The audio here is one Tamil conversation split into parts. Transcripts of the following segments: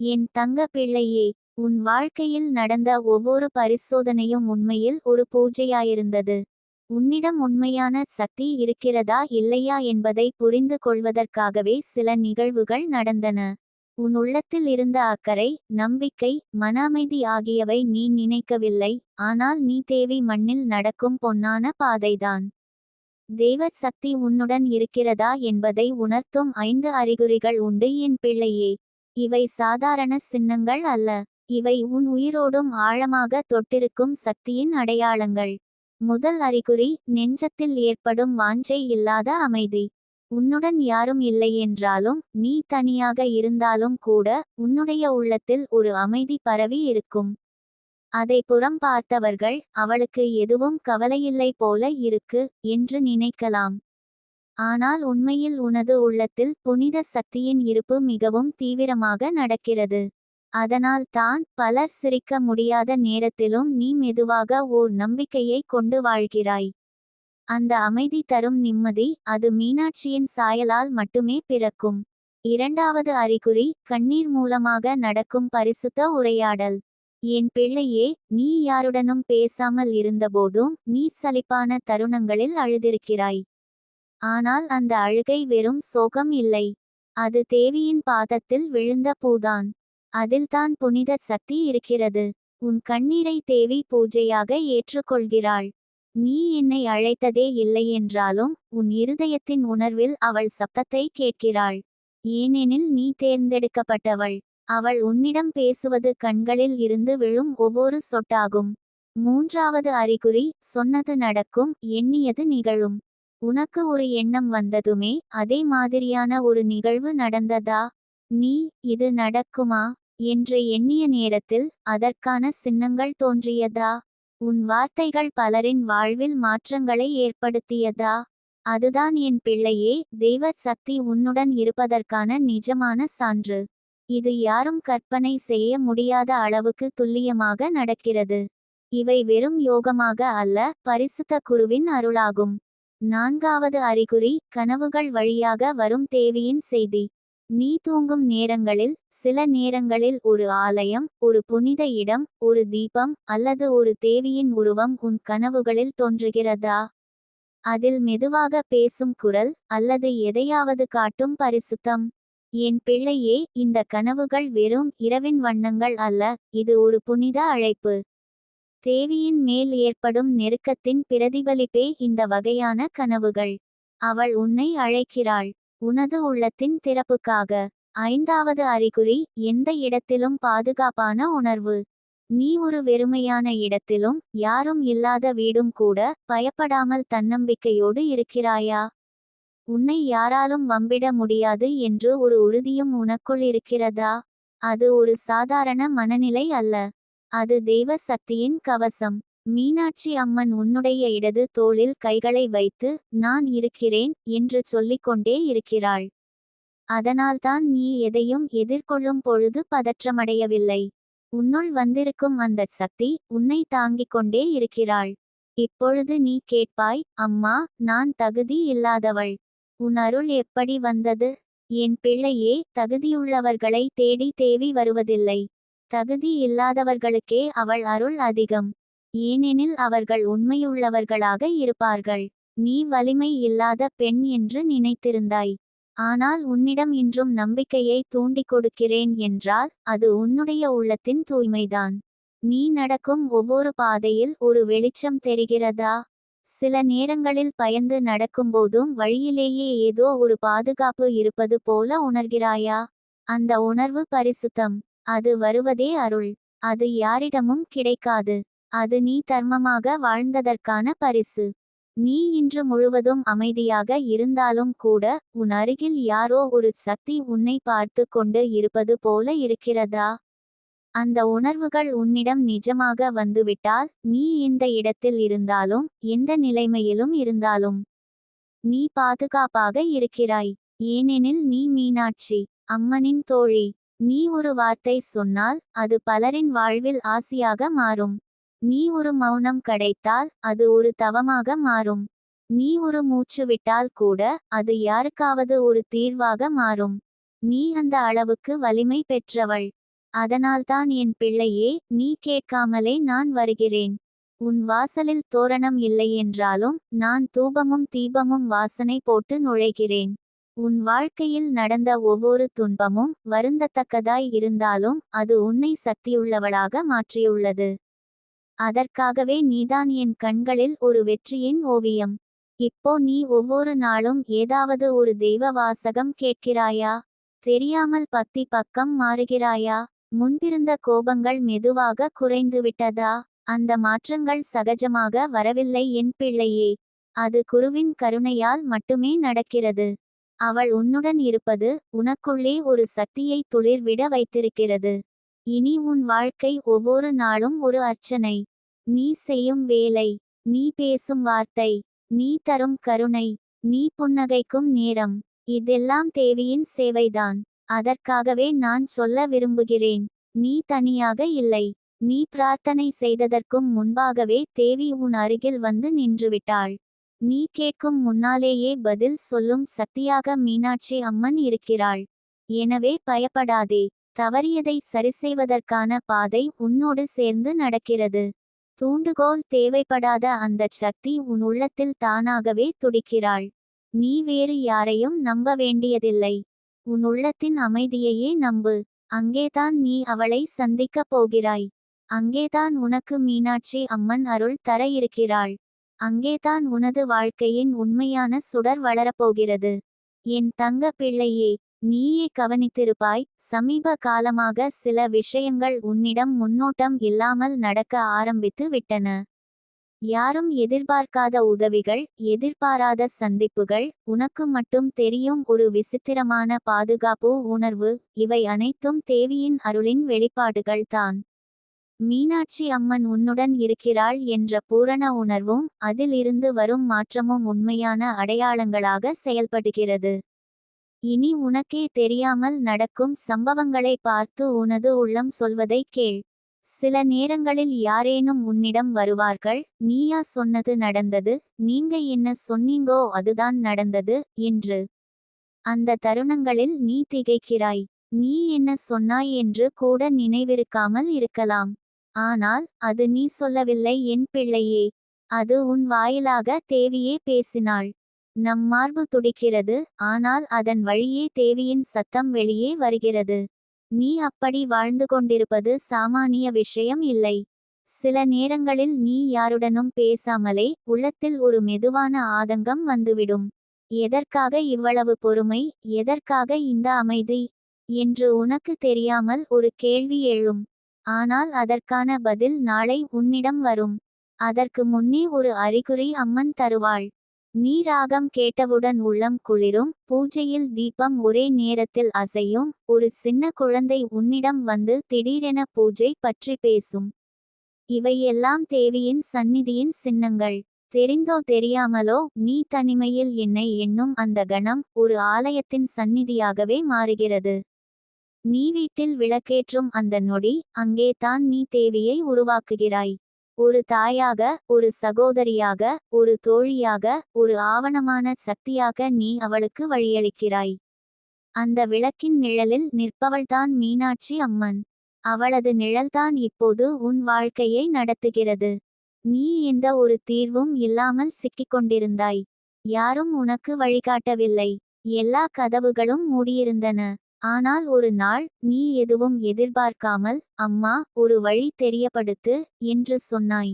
என் தங்க பிள்ளையே உன் வாழ்க்கையில் நடந்த ஒவ்வொரு பரிசோதனையும் உண்மையில் ஒரு பூஜையாயிருந்தது. உன்னிடம் உண்மையான சக்தி இருக்கிறதா இல்லையா என்பதை புரிந்து கொள்வதற்காகவே சில நிகழ்வுகள் நடந்தன. உன் உள்ளத்தில் இருந்த அக்கறை நம்பிக்கை மன அமைதி ஆகியவை நீ நினைக்கவில்லை ஆனால் நீ தேவி மண்ணில் நடக்கும் பொன்னான பாதைதான். தேவ சக்தி உன்னுடன் இருக்கிறதா என்பதை உணர்த்தும் ஐந்து அறிகுறிகள் உண்டு. என் பிள்ளையே இவை சாதாரண சின்னங்கள் அல்ல. இவை உன் உயிரோடும் ஆழமாக தொட்டிருக்கும் சக்தியின் அடையாளங்கள். முதல் அறிகுறி நெஞ்சத்தில் ஏற்படும் வாஞ்சை இல்லாத அமைதி. உன்னுடன் யாரும் இல்லை என்றாலும் நீ தனியாக இருந்தாலும் கூட உன்னுடைய உள்ளத்தில் ஒரு அமைதி பரவி இருக்கும். அதை புறம் பார்த்தவர்கள் அவளுக்கு எதுவும் கவலையில்லை போல இருக்கு என்று நினைக்கலாம். ஆனால் உண்மையில் உனது உள்ளத்தில் புனித சக்தியின் இருப்பு மிகவும் தீவிரமாக நடக்கிறது. அதனால் தான் பலர் சிரிக்க முடியாத நேரத்திலும் நீ மெதுவாக ஓர் நம்பிக்கையை கொண்டு வாழ்கிறாய். அந்த அமைதி தரும் நிம்மதி அது மீனாட்சியின் சாயலால் மட்டுமே பிறக்கும். இரண்டாவது அறிகுறி கண்ணீர் மூலமாக நடக்கும் பரிசுத்த உரையாடல். என் பிள்ளையே நீ யாருடனும் பேசாமல் இருந்தபோதும் நீ சலிப்பான தருணங்களில் அழுதிருக்கிறாய். ஆனால் அந்த அழுகை வெறும் சோகம் இல்லை. அது தேவியின் பாதத்தில் விழுந்த பூதான். அதில்தான் புனித சக்தி இருக்கிறது. உன் கண்ணீரை தேவி பூஜையாக ஏற்றுக்கொள்கிறாள். நீ என்னை அழைத்ததே இல்லையென்றாலும் உன் இருதயத்தின் உணர்வில் அவள் சப்தத்தை கேட்கிறாள். ஏனெனில் நீ தேர்ந்தெடுக்கப்பட்டவள். அவள் உன்னிடம் பேசுவது கண்களில் இருந்து விழும் ஒவ்வொரு சொட்டாகும். மூன்றாவது அறிகுறி சொன்னது நடக்கும் எண்ணியது நிகழும். உனக்கு ஒரு எண்ணம் வந்ததுமே அதே மாதிரியான ஒரு நிகழ்வு நடந்ததா? நீ இது நடக்குமா? என்று எண்ணிய நேரத்தில் அதற்கான சின்னங்கள் தோன்றியதா? உன் வார்த்தைகள் பலரின் வாழ்வில் மாற்றங்களை ஏற்படுத்தியதா? அதுதான் என் பிள்ளையே தெய்வ சக்தி உன்னுடன் இருப்பதற்கான நிஜமான சான்று. இது யாரும் கற்பனை செய்ய முடியாத அளவுக்கு துல்லியமாக நடக்கிறது. இவை வெறும் யோகமாக அல்ல பரிசுத்த குருவின் அருளாகும். நான்காவது அறிகுறி கனவுகள் வழியாக வரும் தேவியின் செய்தி. நீ தூங்கும் நேரங்களில் சில நேரங்களில் ஒரு ஆலயம் ஒரு புனித இடம் ஒரு தீபம் அல்லது ஒரு தேவியின் உருவம் உன் கனவுகளில் தோன்றுகிறதா? அதில் மெதுவாக பேசும் குரல் அல்லது எதையாவது காட்டும் பரிசுத்தம். என் பிள்ளையே இந்த கனவுகள் வெறும் இரவின் வண்ணங்கள் அல்ல இது ஒரு புனித அழைப்பு. தேவியின் மேல் ஏற்படும் நெருக்கத்தின் பிரதிபலிப்பே இந்த வகையான கனவுகள். அவள் உன்னை அழைக்கிறாள். உனது உள்ளத்தின் திறப்புக்காக. ஐந்தாவது அறிகுறி எந்த இடத்திலும் பாதுகாப்பான உணர்வு. நீ ஒரு வெறுமையான இடத்திலும் யாரும் இல்லாத வீடும் கூட பயப்படாமல் தன்னம்பிக்கையோடு இருக்கிறாயா? உன்னை யாராலும் வம்பிட முடியாது என்று ஒரு உறுதியும் உனக்குள் இருக்கிறதா? அது ஒரு சாதாரண மனநிலை அல்ல. அது தெய்வ சக்தியின் கவசம். மீனாட்சி அம்மன் உன்னுடைய இடது தோளில் கைகளை வைத்து நான் இருக்கிறேன் என்று சொல்லிக்கொண்டே இருக்கிறாள். அதனால்தான் நீ எதையும் எதிர்கொள்ளும் பொழுது பதற்றமடையவில்லை. உன்னுள் வந்திருக்கும் அந்த சக்தி உன்னை தாங்கிக் கொண்டே இருக்கிறாள். இப்பொழுது நீ கேட்பாய் அம்மா நான் தகுதி இல்லாதவள். உன் அருள் எப்படி வந்தது? என் பிள்ளையே தகுதியுள்ளவர்களை தேடி தேவி வருவதில்லை. தகுதி இல்லாதவர்களுக்கே அவள் அருள் அதிகம். ஏனெனில் அவர்கள் உண்மையுள்ளவர்களாக இருப்பார்கள். நீ வலிமை இல்லாத பெண் என்று நினைத்திருந்தாய். ஆனால் உன்னிடம் இன்றும் நம்பிக்கையை தூண்டிக் கொடுக்கிறேன் என்றால் அது உன்னுடைய உள்ளத்தின் தூய்மைதான். நீ நடக்கும் ஒவ்வொரு பாதையில் ஒரு வெளிச்சம் தெரிகிறதா? சில நேரங்களில் பயந்து நடக்கும்போதும் வழியிலேயே ஏதோ ஒரு பாதுகாப்பு இருப்பது போல உணர்கிறாயா? அந்த உணர்வு பரிசுத்தம். அது வருவதே அருள். அது யாரிடமும் கிடைக்காது. அது நீ தர்மமாக வாழ்ந்ததற்கான பரிசு. நீ இன்று முழுவதும் அமைதியாக இருந்தாலும் கூட உன் அருகில் யாரோ ஒரு சக்தி உன்னை பார்த்து கொண்டு இருப்பது போல இருக்கிறதா? அந்த உணர்வுகள் உன்னிடம் நிஜமாக வந்துவிட்டால் நீ எந்த இடத்தில் இருந்தாலும் எந்த நிலைமையிலும் இருந்தாலும். நீ பாதுகாப்பாக இருக்கிறாய். ஏனெனில் நீ மீனாட்சி அம்மனின் தோழி. நீ ஒரு வார்த்தை சொன்னால் அது பலரின் வாழ்வில் ஆசியாக மாறும். நீ ஒரு மௌனம் கிடைத்தால் அது ஒரு தவமாக மாறும். நீ ஒரு மூச்சு விட்டால் கூட அது யாருக்காவது ஒரு தீர்வாக மாறும். நீ அந்த அளவுக்கு வலிமை பெற்றவள். அதனால்தான் என் பிள்ளையே நீ கேட்காமலே நான் வருகிறேன். உன் வாசலில் தோரணம் இல்லையென்றாலும் நான் தூபமும் தீபமும் வாசனை போட்டு நுழைகிறேன். உன் வாழ்க்கையில் நடந்த ஒவ்வொரு துன்பமும் வருந்தத்தக்கதாய் இருந்தாலும் அது உன்னை சக்தியுள்ளவளாக மாற்றியுள்ளது. அதற்காகவே நீதான் என் கண்களில் ஒரு வெற்றியின் ஓவியம். இப்போ நீ ஒவ்வொரு நாளும் ஏதாவது ஒரு தெய்வ வாசகம் கேட்கிறாயா? தெரியாமல் பக்தி பக்கம் மாறுகிறாயா? முன்பிருந்த கோபங்கள் மெதுவாக குறைந்துவிட்டதா? அந்த மாற்றங்கள் சகஜமாக வரவில்லை என் பிள்ளையே. அது குருவின் கருணையால் மட்டுமே நடக்கிறது. அவள் உன்னுடன் இருப்பது உனக்குள்ளே ஒரு சக்தியை துளிர்விட வைத்திருக்கிறது. இனி உன் வாழ்க்கை ஒவ்வொரு நாளும் ஒரு அர்ச்சனை. நீ செய்யும் வேலை நீ பேசும் வார்த்தை நீ தரும் கருணை நீ புன்னகைக்கும் நேரம் இதெல்லாம் தேவியின் சேவைதான். அதற்காகவே நான் சொல்ல விரும்புகிறேன். நீ தனியாக இல்லை. நீ பிரார்த்தனை செய்ததற்கும் முன்பாகவே தேவி உன் அருகில் வந்து நின்றுவிட்டாள். நீ கேட்கும் முன்னாலேயே பதில் சொல்லும் சக்தியாக மீனாட்சி அம்மன் இருக்கிறாள். எனவே பயப்படாதே தவறியதை சரிசெய்வதற்கான பாதை உன்னோடு சேர்ந்து நடக்கிறது. தூண்டுகோல் தேவைப்படாத அந்த சக்தி உன் உள்ளத்தில் தானாகவே துடிக்கிறாள். நீ வேறு யாரையும் நம்ப வேண்டியதில்லை. உன் உள்ளத்தின் அமைதியையே நம்பு. அங்கேதான் நீ அவளை சந்திக்கப் போகிறாய். அங்கேதான் உனக்கு மீனாட்சி அம்மன் அருள் தர இருக்கிறாள். அங்கேதான் உனது வாழ்க்கையின் உண்மையான சுடர் வளரப்போகிறது. என் தங்க பிள்ளையே நீயே கவனித்திருப்பாய் சமீப காலமாக சில விஷயங்கள் உன்னிடம் முன்னோட்டம் இல்லாமல் நடக்க ஆரம்பித்து விட்டன. யாரும் எதிர்பார்க்காத உதவிகள் எதிர்பாராத சந்திப்புகள் உனக்கு மட்டும் தெரியும் ஒரு விசித்திரமான பாதுகாப்பு உணர்வு இவை அனைத்தும் தேவியின் அருளின் வெளிப்பாடுகள் தான் மீனாட்சி அம்மன் உன்னுடன் இருக்கிறாள் என்ற பூரண உணர்வும் அதில் இருந்து வரும் மாற்றமும் உண்மையான அடையாளங்களாக செயல்படுகிறது. இனி உனக்கே தெரியாமல் நடக்கும் சம்பவங்களை பார்த்து உனது உள்ளம் சொல்வதை கேள். சில நேரங்களில் யாரேனும் உன்னிடம் வருவார்கள் நீயா சொன்னது நடந்தது நீங்க என்ன சொன்னீங்கோ அதுதான் நடந்தது என்று. அந்த தருணங்களில் நீ திகைக்கிறாய். நீ என்ன சொன்னாய்? என்று கூட நினைவிருக்காமல் இருக்கலாம். ஆனால் அது நீ சொல்லவில்லை என் பிள்ளையே. அது உன் வாயிலாக தேவியே பேசினாள். நம் மார்பு துடிக்கிறது ஆனால் அதன் வழியே தேவியின் சத்தம் வெளியே வருகிறது. நீ அப்படி வாழ்ந்து கொண்டிருப்பது சாமானிய விஷயம் இல்லை. சில நேரங்களில் நீ யாருடனும் பேசாமலே உள்ளத்தில் ஒரு மெதுவான ஆதங்கம் வந்துவிடும். எதற்காக இவ்வளவு பொறுமை எதற்காக இந்த அமைதி? என்று உனக்கு தெரியாமல் ஒரு கேள்வி எழும். ஆனால் அதற்கான பதில் நாளை உன்னிடம் வரும். அதற்கு முன்னே ஒரு அறிகுறி அம்மன் தருவாள். நீ ராகம் கேட்டவுடன் உள்ளம் குளிரும் பூஜையில் தீபம் ஒரே நேரத்தில் அசையும் ஒரு சின்ன குழந்தை உன்னிடம் வந்து திடீரென பூஜை பற்றி பேசும். இவையெல்லாம் தேவியின் சந்நிதியின் சின்னங்கள். தெரிந்தோ தெரியாமலோ நீ தனிமையில் என்னை எண்ணும் அந்த கணம் ஒரு ஆலயத்தின் சந்நிதியாகவே மாறுகிறது. நீ வீட்டில் விளக்கேற்றும் அந்த நொடி அங்கே தான் நீ தேவியை உருவாக்குகிறாய். ஒரு தாயாக ஒரு சகோதரியாக ஒரு தோழியாக ஒரு ஆவணமான சக்தியாக நீ அவளுக்கு வழியளிக்கிறாய். அந்த விளக்கின் நிழலில் நிற்பவள்தான் மீனாட்சி அம்மன். அவளது நிழல்தான் இப்போது உன் வாழ்க்கையை நடத்துகிறது. நீ எந்த ஒரு தீர்வும் இல்லாமல் சிக்கிக்கொண்டிருந்தாய். யாரும் உனக்கு வழிகாட்டவில்லை. எல்லா கதவுகளும் மூடியிருந்தன. ஆனால் ஒரு நாள் நீ எதுவும் எதிர்பார்க்காமல் அம்மா ஒரு வழி தெரியப்படுத்து என்று சொன்னாய்.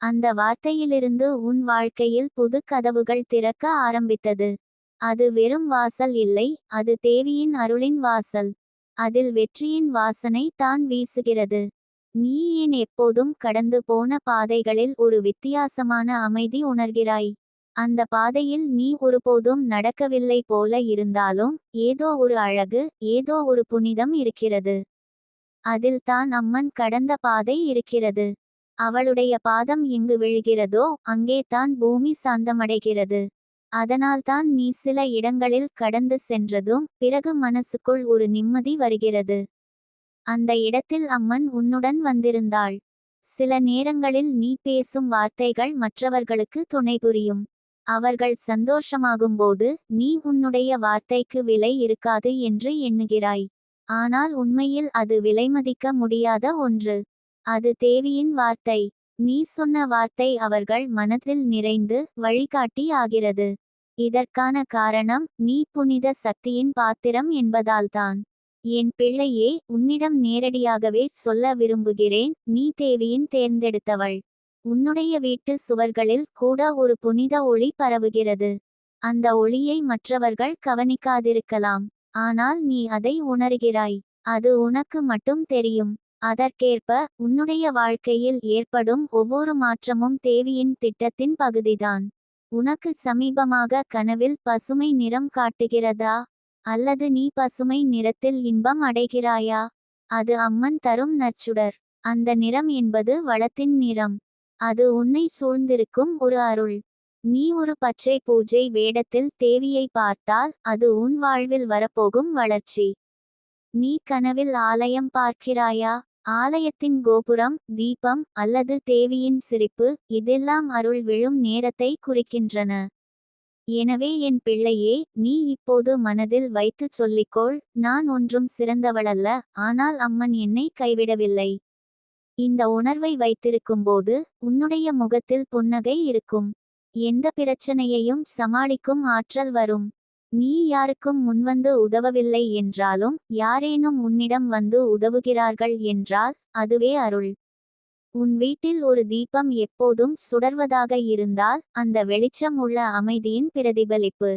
அந்த வார்த்தையிலிருந்து உன் வாழ்க்கையில் புது கதவுகள் திறக்க ஆரம்பித்தது. அது வெறும் வாசல் இல்லை அது தேவியின் அருளின் வாசல். அதில் வெற்றியின் வாசனை தான் வீசுகிறது. நீ ஏன் எப்போதும் கடந்து போன பாதைகளில் ஒரு வித்தியாசமான அமைதி உணர்கிறாய்? அந்த பாதையில் நீ ஒருபோதும் நடக்கவில்லை போல இருந்தாலும் ஏதோ ஒரு அழகு ஏதோ ஒரு புனிதம் இருக்கிறது. அதில் தான் அம்மன் கடந்த பாதை இருக்கிறது. அவளுடைய பாதம் எங்கு விழுகிறதோ அங்கே தான் பூமி சாந்தமடைகிறது. அதனால்தான் நீ சில இடங்களில் கடந்து சென்றதும் பிறகு மனசுக்குள் ஒரு நிம்மதி வருகிறது. அந்த இடத்தில் அம்மன் உன்னுடன் வந்திருந்தாள். சில நேரங்களில் நீ பேசும் வார்த்தைகள் மற்றவர்களுக்கு துணை புரியும். அவர்கள் சந்தோஷமாகும்போது நீ உன்னுடைய வார்த்தைக்கு விலை இருக்காது என்று எண்ணுகிறாய். ஆனால் உண்மையில் அது விலைமதிக்க முடியாத ஒன்று. அது தேவியின் வார்த்தை. நீ சொன்ன வார்த்தை அவர்கள் மனதில் நிறைந்து வழிகாட்டி ஆகிறது. இதற்கான காரணம் நீ புனித சக்தியின் பாத்திரம் என்பதால்தான். என் பிள்ளையே உன்னிடம் நேரடியாகவே சொல்ல விரும்புகிறேன். நீ தேவியின் தேர்ந்தெடுத்தவள். உன்னுடைய வீட்டு சுவர்களில் கூட ஒரு புனித ஒளி பரவுகிறது. அந்த ஒளியை மற்றவர்கள் கவனிக்காதிருக்கலாம். ஆனால் நீ அதை உணர்கிறாய். அது உனக்கு மட்டும் தெரியும். அதற்கேற்ப உன்னுடைய வாழ்க்கையில் ஏற்படும் ஒவ்வொரு மாற்றமும் தேவியின் திட்டத்தின் பகுதிதான். உனக்கு சமீபமாக கனவில் பசுமை நிறம் காட்டுகிறதா? அல்லது நீ பசுமை நிறத்தில் இன்பம் அடைகிறாயா? அது அம்மன் தரும் நச்சுடர். அந்த நிறம் என்பது வளத்தின் நிறம். அது உன்னை சூழ்ந்திருக்கும் ஒரு அருள். நீ ஒரு பச்சை பூஜை வேடத்தில் தேவியை பார்த்தால் அது உன் வாழ்வில் வரப்போகும் வளர்ச்சி. நீ கனவில் ஆலயம் பார்க்கிறாயா? ஆலயத்தின் கோபுரம் தீபம் அல்லது தேவியின் சிரிப்பு இதெல்லாம் அருள் விழும் நேரத்தை குறிக்கின்றன. எனவே என் பிள்ளையே நீ இப்போது மனதில் வைத்து சொல்லிக்கொள் நான் ஒன்றும் சிறந்தவளல்ல ஆனால் அம்மன் என்னை கைவிடவில்லை. இந்த உணர்வை வைத்திருக்கும்போது உன்னுடைய முகத்தில் புன்னகை இருக்கும். எந்த பிரச்சனையையும் சமாளிக்கும் ஆற்றல் வரும். நீ யாருக்கும் முன்வந்து உதவவில்லை என்றாலும் யாரேனும் உன்னிடம் வந்து உதவுகிறார்கள் என்றால் அதுவே அருள். உன் வீட்டில் ஒரு தீபம் எப்போதும் சுடர்வதாக இருந்தால் அந்த வெளிச்சம் உள்ள அமைதியின் பிரதிபலிப்பு.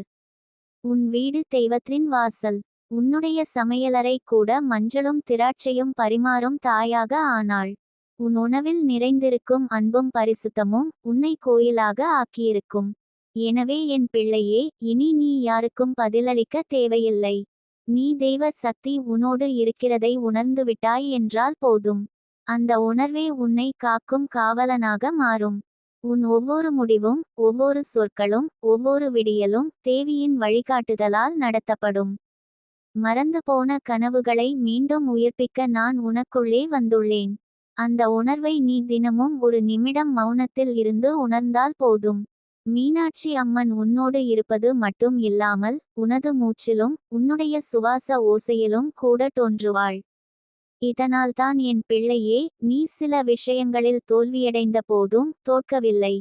உன் வீடு தெய்வத்தின் வாசல். உன்னுடைய சமையலறை கூட மஞ்சளும் திராட்சையும் பரிமாறும் தாயாக ஆனாள். உன் உணவில் நிறைந்திருக்கும் அன்பும் பரிசுத்தமும் உன்னை கோயிலாக ஆக்கியிருக்கும். எனவே என் பிள்ளையே இனி நீ யாருக்கும் பதிலளிக்க தேவையில்லை. நீ தெய்வ சக்தி உன்னோடு இருக்கிறதை உணர்ந்துவிட்டாய் என்றால் போதும். அந்த உணர்வே உன்னை காக்கும் காவலனாக மாறும். உன் ஒவ்வொரு முடிவும் ஒவ்வொரு சொற்களும் ஒவ்வொரு விடியலும் தேவியின் வழிகாட்டுதலால் நடத்தப்படும். மறந்து போன கனவுகளை மீண்டும் உயிர்ப்பிக்க நான் உனக்குள்ளே வந்துள்ளேன். அந்த உணர்வை நீ தினமும் ஒரு நிமிடம் மௌனத்தில் இருந்து உணர்ந்தால் போதும். மீனாட்சி அம்மன் உன்னோடு இருப்பது மட்டும் இல்லாமல் உனது மூச்சிலும் உன்னுடைய சுவாச ஓசையிலும் கூட தோன்றுவாள். இதனால்தான் என் பிள்ளையே நீ சில விஷயங்களில் தோல்வியடைந்த போதும் தோற்கவில்லை.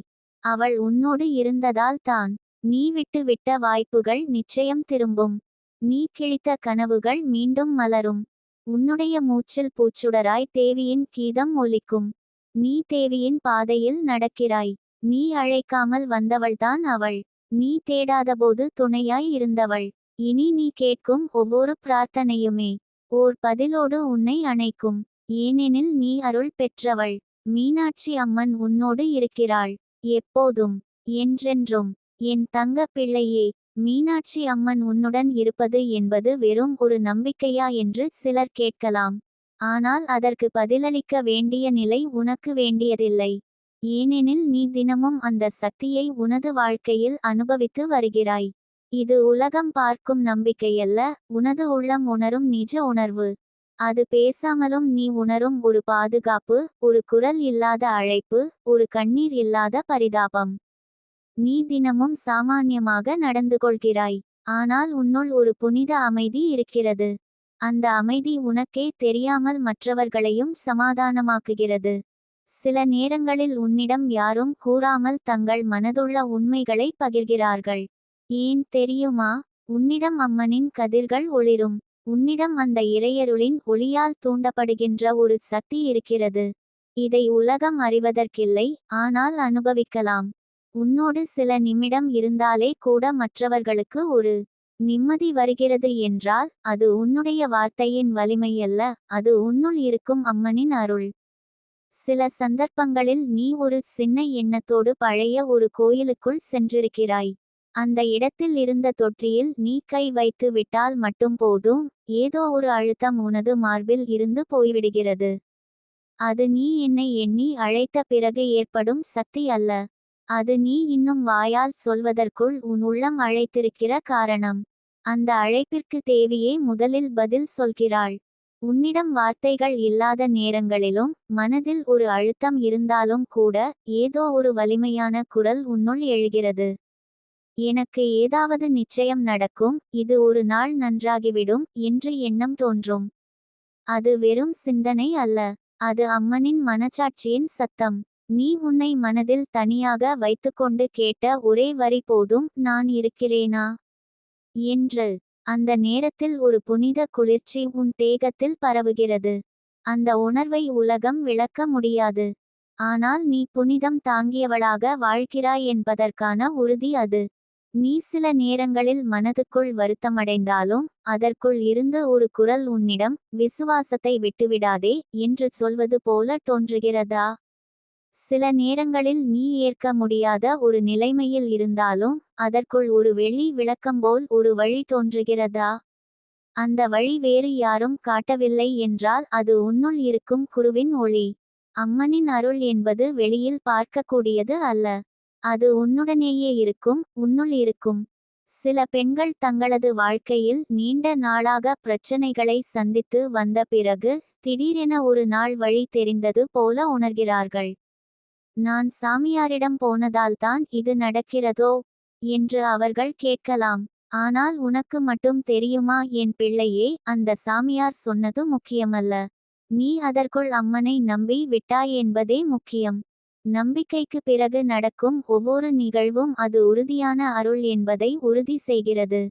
அவள் உன்னோடு இருந்ததால் தான் நீ விட்டுவிட்ட வாய்ப்புகள் நிச்சயம் திரும்பும். நீ கிழித்த கனவுகள் மீண்டும் மலரும். உன்னுடைய மூச்சில் பூச்சுடராய் தேவியின் கீதம் ஒலிக்கும். நீ தேவியின் பாதையில் நடக்கிறாய். நீ அழைக்காமல் வந்தவள்தான் அவள். நீ தேடாதபோது துணையாய் இருந்தவள். இனி நீ கேட்கும் ஒவ்வொரு பிரார்த்தனையுமே ஓர் பதிலோடு உன்னை அணைக்கும். ஏனெனில் நீ அருள் பெற்றவள். மீனாட்சி அம்மன் உன்னோடு இருக்கிறாள். எப்போதும் என்றென்றும். என் தங்க பிள்ளையே மீனாட்சி அம்மன் உன்னுடன் இருப்பது என்பது வெறும் ஒரு நம்பிக்கையா என்று சிலர் கேட்கலாம். ஆனால் அதற்கு பதிலளிக்க வேண்டிய நிலை உனக்கு வேண்டியதில்லை. ஏனெனில் நீ தினமும் அந்த சக்தியை உனது வாழ்க்கையில் அனுபவித்து வருகிறாய். இது உலகம் பார்க்கும் நம்பிக்கையல்ல உனது உள்ளம் உணரும் நிஜ உணர்வு. அது பேசாமலும் நீ உணரும் ஒரு பாதுகாப்பு ஒரு குரல் இல்லாத அழைப்பு ஒரு கண்ணீர் இல்லாத பரிதாபம். நீ தினமும் சாமானியமாக நடந்து கொள்கிறாய் ஆனால் உன்னுள் ஒரு புனித அமைதி இருக்கிறது. அந்த அமைதி உனக்கே தெரியாமல் மற்றவர்களையும் சமாதானமாக்குகிறது. சில நேரங்களில் உன்னிடம் யாரும் கூறாமல் தங்கள் மனதுள்ள உண்மைகளை பகிர்கிறார்கள். ஏன் தெரியுமா? உன்னிடம் அம்மனின் கதிர்கள் ஒளிரும். உன்னிடம் அந்த இறையருளின் ஒளியால் தூண்டப்படுகின்ற ஒரு சக்தி இருக்கிறது. இதை உலகம் அறிவதற்கில்லை ஆனால் அனுபவிக்கலாம். உன்னோடு சில நிமிடம் இருந்தாலே கூட மற்றவர்களுக்கு ஒரு நிம்மதி வருகிறது என்றால் அது உன்னுடைய வார்த்தையின் வலிமையல்ல அது உன்னுள் இருக்கும் அம்மனின் அருள். சில சந்தர்ப்பங்களில் நீ ஒரு சின்ன எண்ணத்தோடு பழைய ஒரு கோயிலுக்குள் சென்றிருக்கிறாய். அந்த இடத்தில் இருந்த தொற்றியில் நீ கை வைத்து விட்டால் மட்டும் போதும் ஏதோ ஒரு அழுத்தம் உனது மார்பில் இருந்து போய்விடுகிறது. அது நீ என்னை எண்ணி அழைத்த பிறகு ஏற்படும் சக்தி அல்ல. அது நீ இன்னும் வாயால் சொல்வதற்குள் உன் உள்ளம் அழைத்திருக்கிற காரணம். அந்த அழைப்பிற்கு தேவியே முதலில் பதில் சொல்கிறாள். உன்னிடம் வார்த்தைகள் இல்லாத நேரங்களிலும் மனதில் ஒரு அழுத்தம் இருந்தாலும் கூட ஏதோ ஒரு வலிமையான குரல் உன்னுள் எழுகிறது. எனக்கு ஏதாவது நிச்சயம் நடக்கும் இது ஒரு நாள் நன்றாகிவிடும் என்று எண்ணம் தோன்றும். அது வெறும் சிந்தனை அல்ல அது அம்மனின் மனச்சாட்சியின் சத்தம். நீ உன்னை மனதில் தனியாக வைத்துக்கொண்டு கேட்ட ஒரே வரி போதும் நான் இருக்கிறேனா? என்று அந்த நேரத்தில் ஒரு புனித குளிர்ச்சி உன் தேகத்தில் பரவுகிறது. அந்த உணர்வை உலகம் விளக்க முடியாது. ஆனால் நீ புனிதம் தாங்கியவளாக வாழ்கிறாய் என்பதற்கான உறுதி அது. நீ சில நேரங்களில் மனதுக்குள் வருத்தமடைந்தாலும் அதற்குள் இருந்து ஒரு குரல் உன்னிடம் விசுவாசத்தை விட்டுவிடாதே என்று சொல்வது போல தோன்றுகிறதா? சில நேரங்களில் நீ ஏற்க முடியாத ஒரு நிலைமையில் இருந்தாலும் அதற்குள் ஒரு வெளி விளக்கம் போல் ஒரு வழி தோன்றுகிறதா? அந்த வழி வேறு யாரும் காட்டவில்லை என்றால் அது உன்னுள் இருக்கும் குருவின் ஒளி. அம்மனின் அருள் என்பது வெளியில் பார்க்கக்கூடியது அல்ல. அது உன்னுடனேயே இருக்கும் உன்னுள் இருக்கும். சில பெண்கள் தங்களது வாழ்க்கையில் நீண்ட நாளாக பிரச்சனைகளை சந்தித்து வந்த பிறகு திடீரென ஒரு நாள் வழி தெரிந்தது போல உணர்கிறார்கள். நான் சாமியாரிடம் போனதால்தான் இது நடக்கிறதோ? என்று அவர்கள் கேட்கலாம். ஆனால் உனக்கு மட்டும் தெரியுமா? என் பிள்ளையே அந்த சாமியார் சொன்னது முக்கியமல்ல. நீ அதற்குள் அம்மனை நம்பி விட்டாய் என்பதே முக்கியம். நம்பிக்கைக்கு பிறகு நடக்கும் ஒவ்வொரு நிகழ்வும் அது உறுதியான அருள் என்பதை உறுதி செய்கிறது.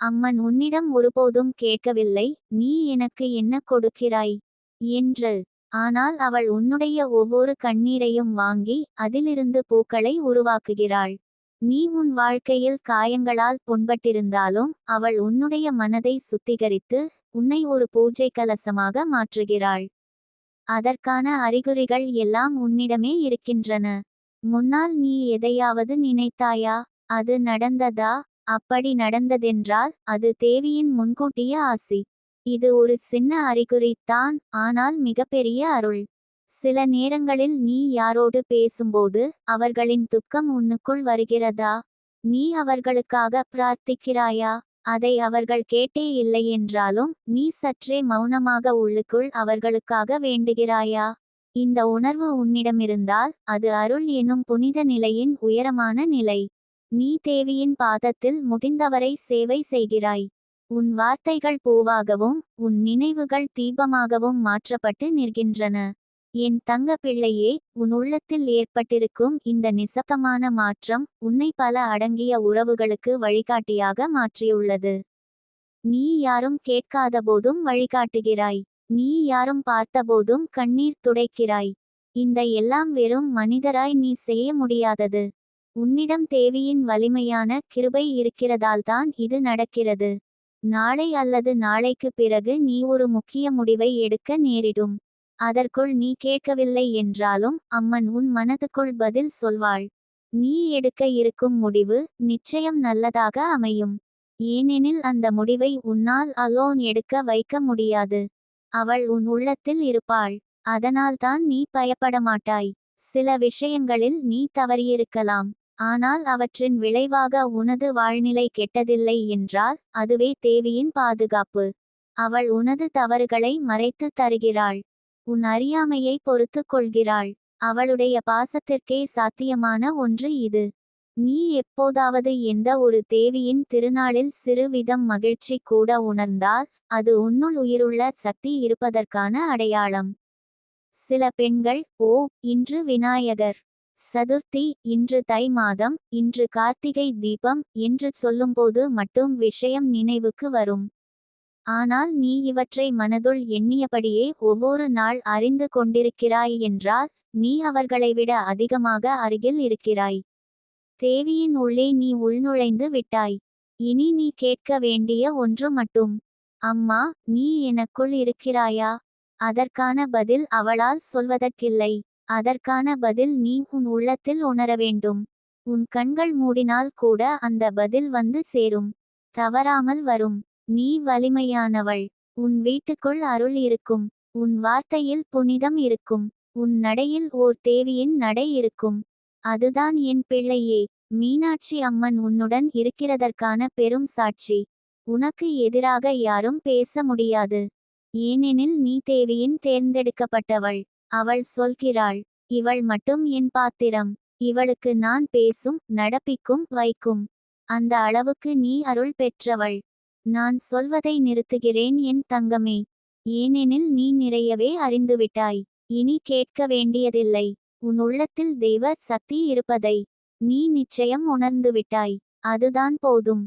அம்மன் உன்னிடம் ஒருபோதும் கேட்கவில்லை. நீ எனக்கு என்ன கொடுக்கிறாய்? என்று ஆனால் அவள் உன்னுடைய ஒவ்வொரு கண்ணீரையும் வாங்கி அதிலிருந்து பூக்களை உருவாக்குகிறாள். நீ உன் வாழ்க்கையில் காயங்களால் புண்பட்டிருந்தாலும் அவள் உன்னுடைய மனதை சுத்திகரித்து உன்னை ஒரு பூஜை கலசமாக மாற்றுகிறாள். அதற்கான அறிகுறிகள் எல்லாம் உன்னிடமே இருக்கின்றன. முன்னால் நீ எதையாவது நினைத்தாயா? அது நடந்ததா? அப்படி நடந்ததென்றால் அது தேவியின் முன்கூட்டிய ஆசி. இது ஒரு சின்ன அறிகுறி தான் ஆனால் மிகப்பெரிய அருள். சில நேரங்களில் நீ யாரோடு பேசும்போது அவர்களின் துக்கம் உன்னுக்குள் வருகிறதா? நீ அவர்களுக்காக பிரார்த்திக்கிறாயா? அதை அவர்கள் கேட்டே இல்லை என்றாலும் நீ சற்றே மௌனமாக உள்ளுக்குள் அவர்களுக்காக வேண்டுகிறாயா? இந்த உணர்வு உன்னிடமிருந்தால் அது அருள் எனும் புனித நிலையின் உயரமான நிலை. நீ தேவியின் பாதத்தில் முடிந்தவரை சேவை செய்கிறாய். உன் வார்த்தைகள் பூவாகவும் உன் நினைவுகள் தீபமாகவும் மாற்றப்பட்டு நிற்கின்றன. என் தங்க பிள்ளையே உன் உள்ளத்தில் ஏற்பட்டிருக்கும் இந்த நிசப்தமான மாற்றம் உன்னை பல அடங்கிய உறவுகளுக்கு வழிகாட்டியாக மாற்றியுள்ளது. நீ யாரும் கேட்காதபோதும் வழிகாட்டுகிறாய். நீ யாரும் பார்த்தபோதும் கண்ணீர் துடைக்கிறாய். இந்த எல்லாம் வெறும் மனிதராய் நீ செய்ய முடியாதது. உன்னிடம் தேவியின் வலிமையான கிருபை இருக்கிறதால்தான் இது நடக்கிறது. நாளை அல்லது நாளைக்கு பிறகு நீ ஒரு முக்கிய முடிவை எடுக்க நேரிடும். அதற்குள் நீ கேட்கவில்லை என்றாலும் அம்மன் உன் மனதுக்குள் பதில் சொல்வாள். நீ எடுக்க இருக்கும் முடிவு நிச்சயம் நல்லதாக அமையும். ஏனெனில் அந்த முடிவை உன்னால் அலோன் எடுக்க வைக்க முடியாது. அவள் உன் உள்ளத்தில் இருப்பாள். அதனால்தான் நீ பயப்பட மாட்டாய் சில விஷயங்களில் நீ தவறியிருக்கலாம். ஆனால் அவற்றின் விளைவாக உனது வாழ்நிலை கெட்டதில்லை என்றால் அதுவே தேவியின் பாதுகாப்பு. அவள் உனது தவறுகளை மறைத்து தருகிறாள். உன் அறியாமையை பொறுத்து கொள்கிறாள். அவளுடைய பாசத்திற்கே சாத்தியமான ஒன்று இது. நீ எப்போதாவது எந்த ஒரு தேவியின் திருநாளில் சிறுவிதம் மகிழ்ச்சி கூட உணர்ந்தால் அது உன்னுள் உயிருள்ள சக்தி இருப்பதற்கான அடையாளம். சில பெண்கள் ஓ இன்று விநாயகர். சதுர்த்தி இன்று தை மாதம் இன்று கார்த்திகை தீபம் என்று சொல்லும்போது மட்டும் விஷயம் நினைவுக்கு வரும். ஆனால் நீ இவற்றை மனதுள் எண்ணியபடியே ஒவ்வொரு நாள் அறிந்து கொண்டிருக்கிறாய் என்றால் நீ அவர்களை விட அதிகமாக அருகில் இருக்கிறாய். தேவியின் உள்ளே நீ உள்நுழைந்து விட்டாய். இனி நீ கேட்க வேண்டிய ஒன்று மட்டும். அம்மா நீ எனக்குள் இருக்கிறாயா? அதற்கான பதில் அவளால் சொல்வதற்கில்லை. அதற்கான பதில் நீ உன் உள்ளத்தில் உணர வேண்டும். உன் கண்கள் மூடினால் கூட அந்த பதில் வந்து சேரும். தவறாமல் வரும். நீ வலிமையானவள். உன் வீட்டுக்குள் அருள் இருக்கும். உன் வார்த்தையில் புனிதம் இருக்கும். உன் நடையில் ஓர் தேவியின் நடை இருக்கும். அதுதான் என் பிள்ளையே. மீனாட்சி அம்மன் உன்னுடன் இருக்கிறதற்கான பெரும் சாட்சி. உனக்கு எதிராக யாரும் பேச முடியாது. ஏனெனில் நீ தேவியின் தேர்ந்தெடுக்கப்பட்டவள். அவள் சொல்கிறாள் இவள் மட்டும் என் பாத்திரம். இவளுக்கு நான் பேசும் நடப்பிக்கும் வைக்கும். அந்த அளவுக்கு நீ அருள் பெற்றவள். நான் சொல்வதை நிறுத்துகிறேன் என் தங்கமே. ஏனெனில் நீ நிறையவே அறிந்துவிட்டாய். இனி கேட்க வேண்டியதில்லை. உன் உள்ளத்தில் தெய்வ சக்தி இருப்பதை. நீ நிச்சயம் உணர்ந்துவிட்டாய். அதுதான் போதும்.